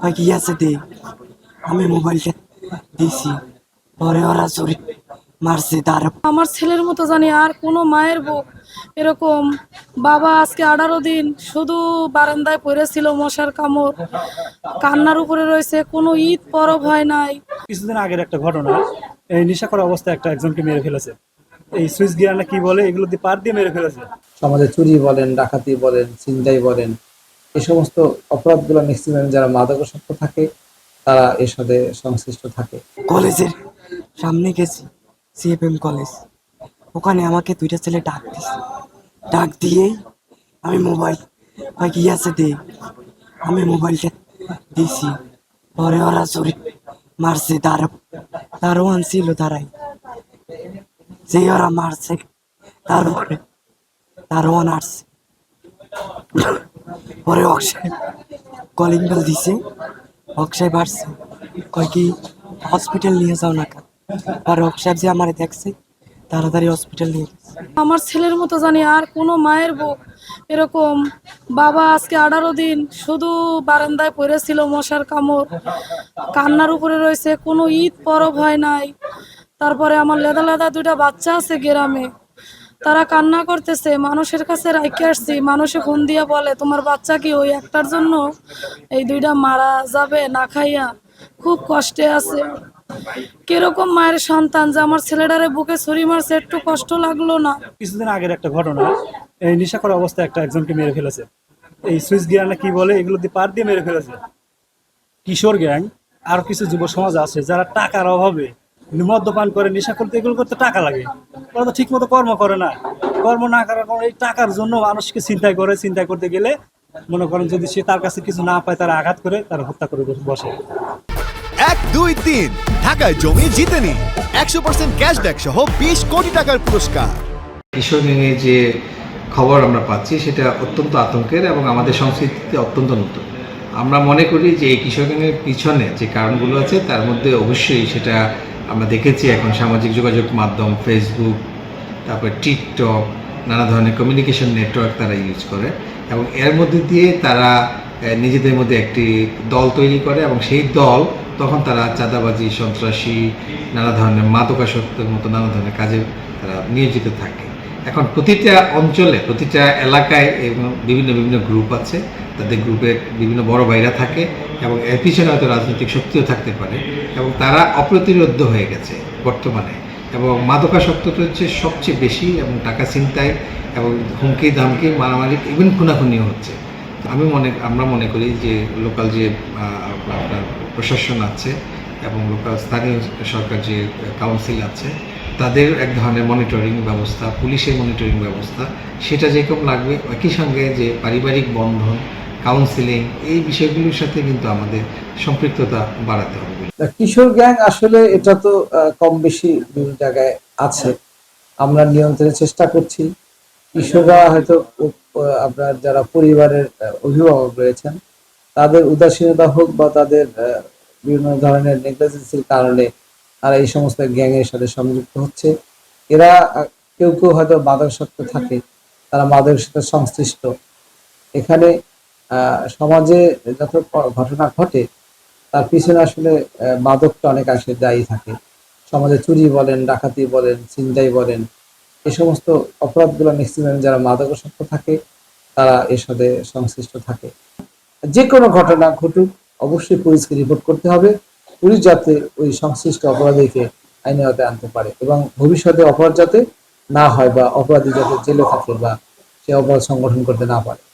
কয় কি আছে দে। আমি মোবাইলটা দিছি। পরে ওরা চুরি মারছে তার। আমার ছেলের মতো জানি আর কোনো মায়ের বুক এরকম বাবা আজকে আঠারো দিন শুধু বারান্দায় পড়েছিল মশার কামড়। কান্নার উপরে রয়েছে কোনো ঈদ পরব হয় নাই। কিছুদিন আগের একটা ঘটনা এই নেশা করা অবস্থায় একটা একজনকে মেরে ফেলেছে। এই সুইচ গিয়ার না কি বলে এগুলো দিয়ে পার দিয়ে মেরে ফেলেছে। সমাজে চুরি বলেন ডাকাতি বলেন ছিনতাই বলেন এই সমস্ত অপরাধগুলো ম্যাক্সিমাম যারা মাদকাসক্ত থাকে, তারা এর সাথে সংশ্লিষ্ট থাকে। কলেজের সামনে গেছি সিএফএম কলেজ। ওখানে আমাকে দুইটা ছেলে ডাক দিছে। ডাক দিয়েই আমি মোবাইল কয় কি আছে দে? আমি মোবাইলটা দিছি। পরে ওরা চুরি মারছে, তার তারও আনছিল তারাই। যে ওরা মারছে তারপরে তারও আসছে। পরে অক্ষয় কলিং বেল দিছে। অক্ষয় বাড়ছে কয় কি হসপিটাল নিয়ে যাও না আর অক্ষয় যে আমার দেখছে, তাড়াতাড়ি হসপিটাল নিয়ে আমার ছেলের মতো জানি আর কোনো মায়ের বুক এরকম বাবা আজকে আঠারো দিন শুধু বারান্দায় পড়েছিল মশার কামড়। কান্নার উপরে রয়েছে, কোনো ঈদ পরব হয় নাই। তারপরে আমার লেদা লেদা দুইটা বাচ্চা আছে গ্রামে। তারা কান্না করতেছে, মানুষের কাছে রাইকে আসছি, মানুষে ফোন দিয়া বলে, তোমার বাচ্চা কি ওই একটার জন্য এই দুইটা মারা যাবে না খাইয়া? খুব কষ্টে আছে। কীরকম মায়ের সন্তান যে আমার ছেলেটারে বুকে ছুরি মারছে, একটু কষ্ট লাগল না? কিছুদিন আগের একটা ঘটনা, এই নেশা করা অবস্থায় একটা একজনকে মেরে ফেলেছে। এই সুইচ গিয়ার না কি বলে, এগুলো দিয়ে পার দিয়ে মেরে ফেলেছে। কিশোর গ্যাং, আর কিছু যুব সমাজ আছে যারা টাকার অভাবে মদ্যপান করে নেশা করতে এগুলো করতে টাকা লাগে। ওরা তো ঠিক মতো কর্ম করে না। কর্ম না করার কারণে এই টাকার জন্য মানুষকে চিন্তাই করে চিন্তাই করতে গেলে মনে করেন যদি সে তার কাছে কিছু না পায় তারা আঘাত করে তারা হত্যা করে বসে এক দুই তিন। ঢাকায় জমি জিতে নিন একশো পার্সেন্ট ক্যাশব্যাক সহ বিশ কোটি টাকার পুরস্কার। কিশোর যে খবর আমরা পাচ্ছি সেটা অত্যন্ত আতঙ্কের এবং আমাদের সংস্কৃতিতে অত্যন্ত নতুন। আমরা মনে করি যে এই কিশোর গ্যাংয়ের পিছনে যে কারণগুলো আছে তার মধ্যে অবশ্যই সেটা আমরা দেখেছি এখন সামাজিক যোগাযোগ মাধ্যম ফেসবুক তারপর টিকটক নানা ধরনের কমিউনিকেশন নেটওয়ার্ক তারা ইউজ করে এবং এর মধ্যে দিয়ে তারা নিজেদের মধ্যে একটি দল তৈরি করে এবং সেই দল তখন তারা চাঁদাবাজি, সন্ত্রাসী, নানা ধরনের মাদকাসক্তের মতো নানা ধরনের কাজে তারা নিয়োজিত থাকে। এখন প্রতিটা অঞ্চলে, প্রতিটা এলাকায় এবং বিভিন্ন বিভিন্ন গ্রুপ আছে। তাদের গ্রুপের বিভিন্ন বড় ভাইরা থাকে এবং এর পিছনে হয়তো রাজনৈতিক শক্তিও থাকতে পারে এবং তারা অপ্রতিরোধ্য হয়ে গেছে বর্তমানে। এবং মাদকাসক্তটা হচ্ছে সবচেয়ে বেশি এবং টাকা ছিনতাই এবং হুমকি, ধামকি, মারামারি ইভেন খুনাখুনিও হচ্ছে। আমি মনে, আমরা মনে করি যে লোকাল যে আপনার প্রশাসন আছে এবং লোকাল স্থানীয় সরকার যে কাউন্সিল আছে, তাদের এক ধরনের মনিটরিং ব্যবস্থা, পুলিশের মনিটরিং ব্যবস্থা, সেটা যেরকম লাগবে, একই সঙ্গে যে পারিবারিক বন্ধন কাউন্সিলিং এই বিষয়গুলোর সাথে কিন্তু আমাদের সম্পৃক্ততা বাড়াতে হবে। কিশোর গ্যাং আসলে এটা তো কম বেশি বিভিন্ন জায়গায় আছে। আমরা নিয়ন্ত্রণের চেষ্টা করছি। কিশোররা হয়তো আপনার যারা পরিবারের অভিভাবক রয়েছেন, তাদের উদাসীনতা হোক বা তাদের বিভিন্ন ধরনের নেগলিজেন্সির কারণে তারা এই সমস্ত গ্যাংয়ের সাথে সংযুক্ত হচ্ছে। এরা কেউ কেউ হয়তো মাদকাসক্ত থাকে, তারা মাদকের সাথে সংশ্লিষ্ট। এখানে সমাজে যত ঘটনা ঘটে, তার পিছনে আসলে মাদকটা অনেক আসে, দায়ী থাকে। সমাজে চুরি বলেন, ডাকাতি বলেন, ছিনতাই বলেন এই সমস্ত অপরাধগুলো ম্যাক্সিমাম যারা মাদকাসক্ত থাকে, তারা এর সাথে সংশ্লিষ্ট থাকে। যে কোনো ঘটনা ঘটুক, অবশ্যই পুলিশকে রিপোর্ট করতে হবে। পুলিশ যাতে ওই সংশ্লিষ্ট অপরাধীকে আইনে আওতায় আনতে পারে এবং ভবিষ্যতে অপরাধ যাতে না হয় বা অপরাধী যাতে জেলে থাকে বা সে অপরাধ সংগঠন করতে না পারে।